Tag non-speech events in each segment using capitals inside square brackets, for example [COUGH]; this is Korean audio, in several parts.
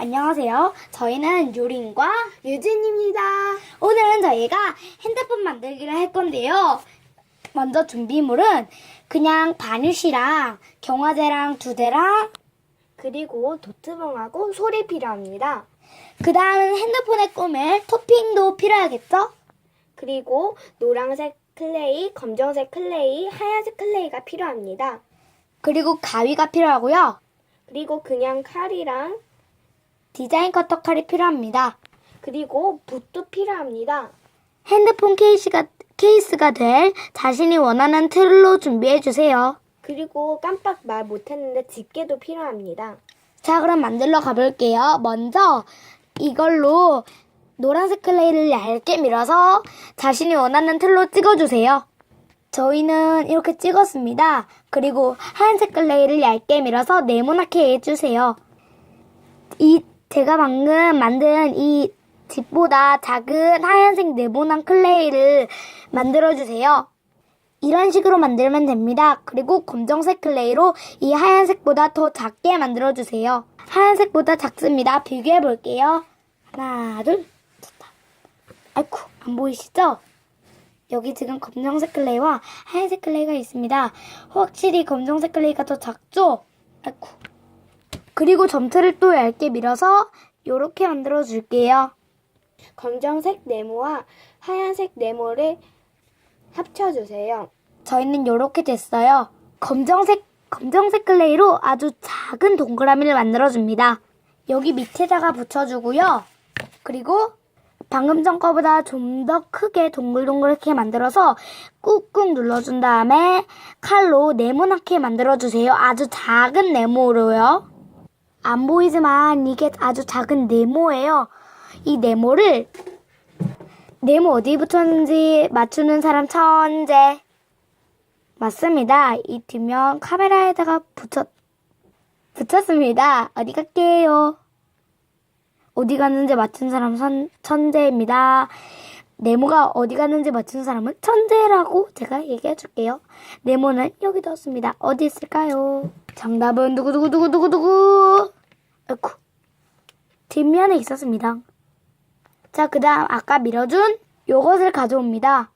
안녕하세요. 저희는 유린과 유진입니다. 오늘은 저희가 핸드폰 만들기를 할 건데요. 먼저 준비물은 그냥 바느시랑 경화제랑 두 대랑 그리고 도트봉하고 솔이 필요합니다. 그 다음은 핸드폰에 꾸밀 토핑도 필요하겠죠? 그리고 노란색 클레이, 검정색 클레이, 하얀색 클레이가 필요합니다. 그리고 가위가 필요하고요. 그리고 그냥 칼이랑 디자인 커터 칼이 필요합니다. 그리고 붓도 필요합니다. 핸드폰 케이스가, 케이스가 될 자신이 원하는 틀로 준비해 주세요. 그리고 깜빡 말 못했는데 집게도 필요합니다. 자, 그럼 만들러 가볼게요. 먼저 이걸로 노란색 클레이를 얇게 밀어서 자신이 원하는 틀로 찍어주세요. 저희는 이렇게 찍었습니다. 그리고 하얀색 클레이를 얇게 밀어서 네모나게 해주세요. 이 제가 방금 만든 이 집보다 작은 하얀색 네모난 클레이를 만들어주세요. 이런 식으로 만들면 됩니다. 그리고 검정색 클레이로 이 하얀색보다 더 작게 만들어주세요. 하얀색보다 작습니다. 비교해 볼게요. 하나, 둘, 됐다. 아이쿠, 안 보이시죠? 여기 지금 검정색 클레이와 하얀색 클레이가 있습니다. 확실히 검정색 클레이가 더 작죠? 아이쿠. 그리고 점트를 또 얇게 밀어서 이렇게 만들어 줄게요. 검정색 네모와 하얀색 네모를 합쳐주세요. 저희는 이렇게 됐어요. 검정색 검정색 클레이로 아주 작은 동그라미를 만들어 줍니다. 여기 밑에다가 붙여주고요. 그리고 방금 전 거보다 좀 더 크게 동글동글하게 만들어서 꾹꾹 눌러준 다음에 칼로 네모나게 만들어주세요. 아주 작은 네모로요. 안 보이지만 이게 아주 작은 네모예요. 이 네모를 네모 어디 붙였는지 맞추는 사람 천재. 맞습니다. 이 뒷면 카메라에다가 붙였, 붙였습니다. 어디 갈게요? 어디 갔는지 맞춘 사람 선, 천재입니다. 네모가 어디 갔는지 맞춘 사람은 천재라고 제가 얘기해 줄게요. 네모는 여기 뒀습니다. 어디 있을까요? 정답은 두구두구두구두구두구. 아이쿠. 뒷면에 있었습니다. 자, 그 다음 아까 밀어준 요것을 가져옵니다.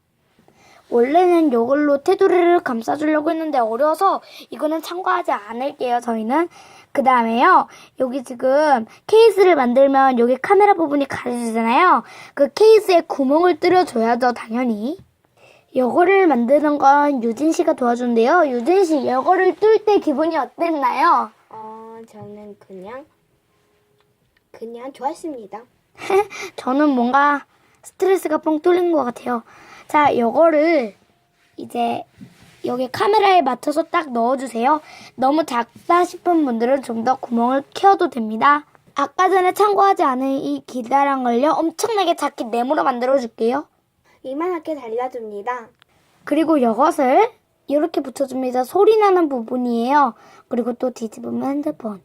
원래는 요걸로 테두리를 감싸주려고 했는데 어려워서 이거는 참고하지 않을게요, 저희는. 그 다음에요, 여기 지금 케이스를 만들면 여기 카메라 부분이 가려지잖아요. 그 케이스에 구멍을 뚫어줘야죠, 당연히. 요거를 만드는 건 유진 씨가 도와준대요. 유진 씨, 요거를 뚫을 때 기분이 어땠나요? 어, 저는 그냥 그냥 좋았습니다. [LAUGHS] 저는 뭔가 스트레스가 뻥 뚫린 것 같아요. 자, 요거를 이제 여기 카메라에 맞춰서 딱 넣어주세요. 너무 작다 싶은 분들은 좀 더 구멍을 키워도 됩니다. 아까 전에 참고하지 않은 이 기다란 걸요. 엄청나게 작게 네모로 만들어줄게요. 이만하게 달려줍니다. 그리고 이것을 이렇게 붙여줍니다. 소리 나는 부분이에요. 그리고 또 뒤집으면 핸드폰.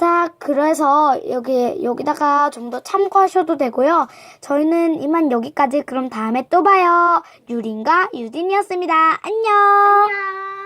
자, 그래서 여기, 여기다가 좀 더 참고하셔도 되고요. 저희는 이만 여기까지 그럼 다음에 또 봐요. 유린과 유진이었습니다. 안녕. 안녕.